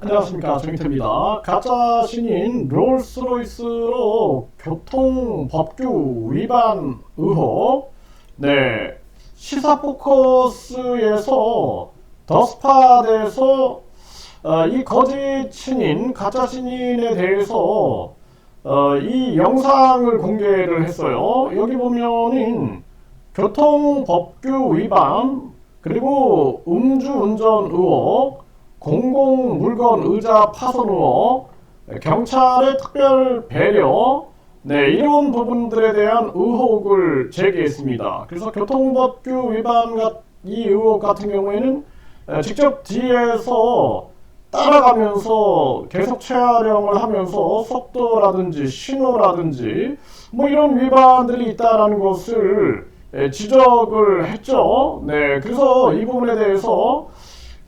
안녕하십니까 정희태입니다. 가짜 신인 롤스로이스로 교통법규 위반 의혹 네 시사 포커스에서 더스팟에서 어, 이 거짓 신인 가짜 신인에 대해서 어, 이 영상을 공개를 했어요. 여기 보면은 교통법규 위반 그리고 음주운전 의혹 공공 물건 의자 파손 의혹, 경찰의 특별 배려, 네, 이런 부분들에 대한 의혹을 제기했습니다. 그래서 교통법규 위반 이 의혹 같은 경우에는 직접 뒤에서 따라가면서 계속 체화령을 하면서 속도라든지 신호라든지 뭐 이런 위반들이 있다라는 것을 지적을 했죠. 네, 그래서 이 부분에 대해서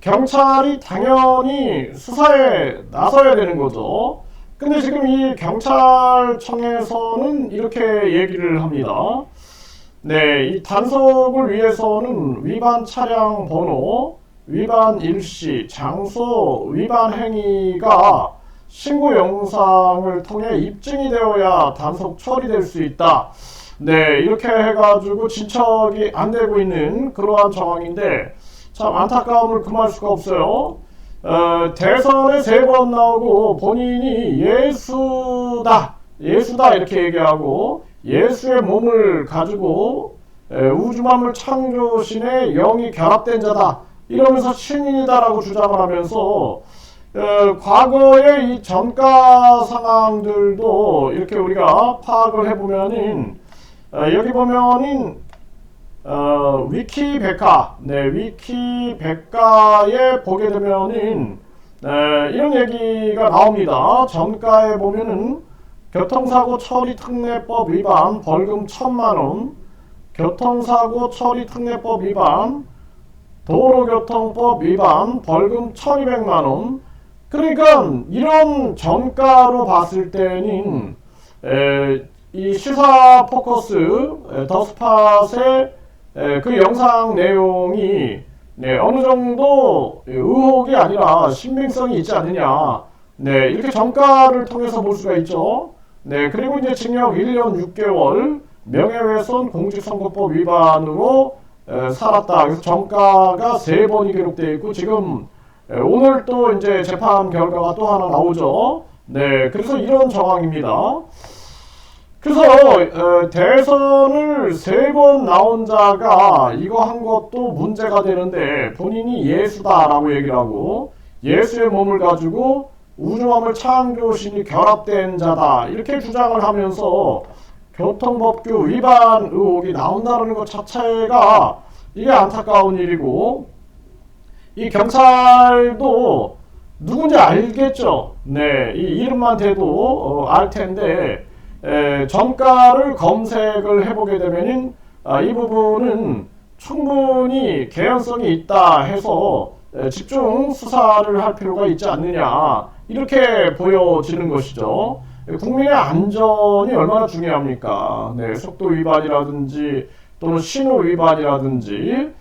경찰이 당연히 수사에 나서야 되는 거죠. 근데 지금 이 경찰청에서는 이렇게 얘기를 합니다. 네, 이 단속을 위해서는 위반 차량 번호, 위반 일시, 장소, 위반 행위가 신고 영상을 통해 입증이 되어야 단속 처리될 수 있다. 네, 이렇게 해가지고 진척이 안 되고 있는 그러한 정황인데, 참 안타까움을 금할 수가 없어요. 어, 대선에 세 번 나오고 본인이 예수다, 예수다 이렇게 얘기하고 예수의 몸을 가지고 에, 우주 만물 창조신의 영이 결합된 자다 이러면서 신인이다라고 주장을 하면서 어, 과거의 이 전가 상황들도 이렇게 우리가 파악을 해보면은 어, 여기 보면은 어, 위키백과, 네, 위키백과에 보게 되면은, 네, 이런 얘기가 나옵니다. 전가에 보면은, 교통사고 처리 특례법 위반 벌금 천만원, 교통사고 처리 특례법 위반, 도로교통법 위반 벌금 천이백만원, 그러니까 이런 전가로 봤을 때는, 에, 이 시사 포커스, 더스팟의 예, 그 영상 내용이 네, 어느 정도 의혹이 아니라 신빙성이 있지 않느냐. 네, 이렇게 정가를 통해서 볼 수가 있죠. 네, 그리고 이제 징역 1년 6개월 명예훼손 공직선거법 위반으로 에, 살았다. 그래서 정가가 세 번이 기록되어 있고 지금 에, 오늘 또 이제 재판 결과가 또 하나 나오죠. 네, 그래서 이런 정황입니다. 그래서 어, 대선을 세 번 나온 자가 이거 한 것도 문제가 되는데 본인이 예수다라고 얘기를 하고 예수의 몸을 가지고 우주함을 창조신이 결합된 자다 이렇게 주장을 하면서 교통법규 위반 의혹이 나온다는 것 자체가 이게 안타까운 일이고 이 경찰도 누군지 알겠죠. 네, 이 이름만 대도 어, 알 텐데 에, 정가를 검색을 해보게 되면은 아, 이 부분은 충분히 개연성이 있다 해서 에, 집중 수사를 할 필요가 있지 않느냐 이렇게 보여지는 것이죠. 국민의 안전이 얼마나 중요합니까? 네, 속도 위반이라든지 또는 신호 위반이라든지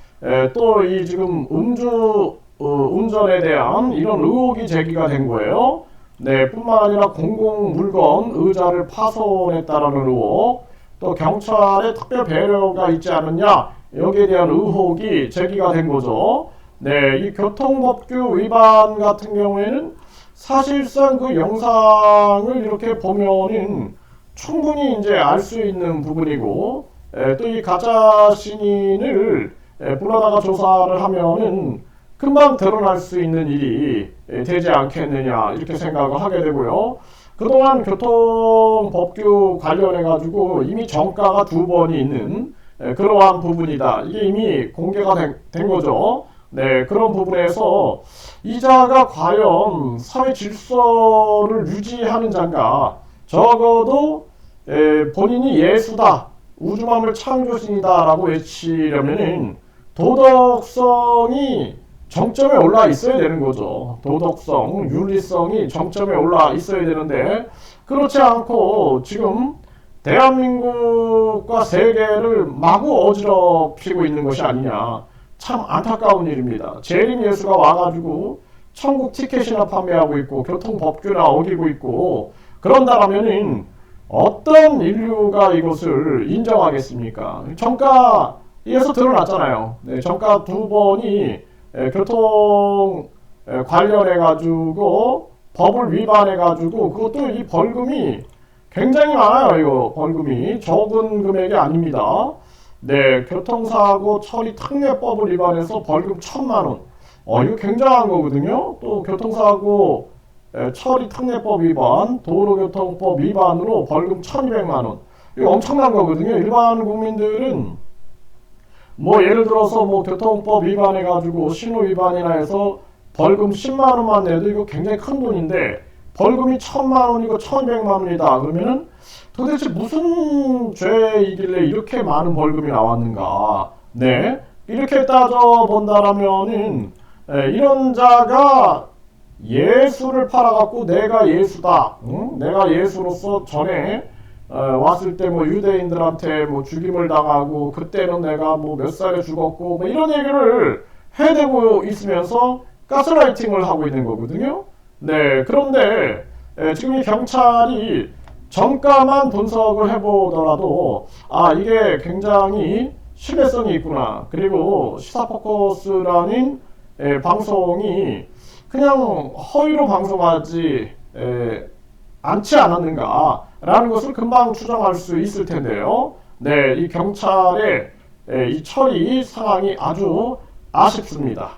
또 이 지금 음주 어, 운전에 대한 이런 의혹이 제기가 된 거예요. 네, 뿐만 아니라 공공 물건 의자를 파손했다라는 의혹, 또 경찰의 특별 배려가 있지 않느냐 여기에 대한 의혹이 제기가 된 거죠. 네, 이 교통법규 위반 같은 경우에는 사실상 그 영상을 이렇게 보면은 충분히 이제 알 수 있는 부분이고 또 이 가짜 신인을 불러다가 조사를 하면은 금방 드러날 수 있는 일이 되지 않겠느냐 이렇게 생각을 하게 되고요. 그동안 교통법규 관련해 가지고 이미 정가가 두 번이 있는 그러한 부분이다. 이게 이미 공개가 된, 된 거죠. 네, 그런 부분에서 이자가 과연 사회 질서를 유지하는 자인가? 적어도 에, 본인이 예수다, 우주만물 창조신이다라고 외치려면은 도덕성이 정점에 올라 있어야 되는 거죠. 도덕성, 윤리성이 정점에 올라 있어야 되는데 그렇지 않고 지금 대한민국과 세계를 마구 어지럽히고 있는 것이 아니냐. 참 안타까운 일입니다. 재림 예수가 와가지고 천국 티켓이나 판매하고 있고 교통법규나 어기고 있고 그런다라면은 어떤 인류가 이것을 인정하겠습니까? 정가에서 드러났잖아요. 네, 정가 두 번이 에, 교통 에, 관련해 가지고 법을 위반해 가지고 그것도 이 벌금이 굉장히 많아요. 이거 벌금이 적은 금액이 아닙니다. 네, 교통사고 처리 특례법을 위반해서 벌금 천만 원. 어, 이거 굉장한 거거든요. 또 교통사고 에, 처리 특례법 위반, 도로교통법 위반으로 벌금 1,200만 원. 이거 엄청난 거거든요. 일반 국민들은 뭐 예를 들어서 뭐 교통법 위반해 가지고 신호 위반이나 해서 벌금 10만 원만 내도 이거 굉장히 큰 돈인데 벌금이 1,000만 원이고 1,200만 원이다. 그러면은 도대체 무슨 죄이길래 이렇게 많은 벌금이 나왔는가? 네. 이렇게 따져 본다라면은 에, 이런 자가 예수를 팔아갖고 내가 예수다. 응? 내가 예수로서 전에 어, 왔을 때 뭐 유대인들한테 뭐 죽임을 당하고 그때는 내가 뭐 몇 살에 죽었고 뭐 이런 얘기를 해대고 있으면서 가스라이팅을 하고 있는 거거든요. 네, 그런데 에, 지금 이 경찰이 정가만 분석을 해보더라도 아 이게 굉장히 신뢰성이 있구나. 그리고 시사포커스라는 에, 방송이 그냥 허위로 방송하지 에, 않지 않았는가 라는 것을 금방 추정할 수 있을 텐데요. 네, 이 경찰의 에, 이 처리 상황이 아주 아쉽습니다.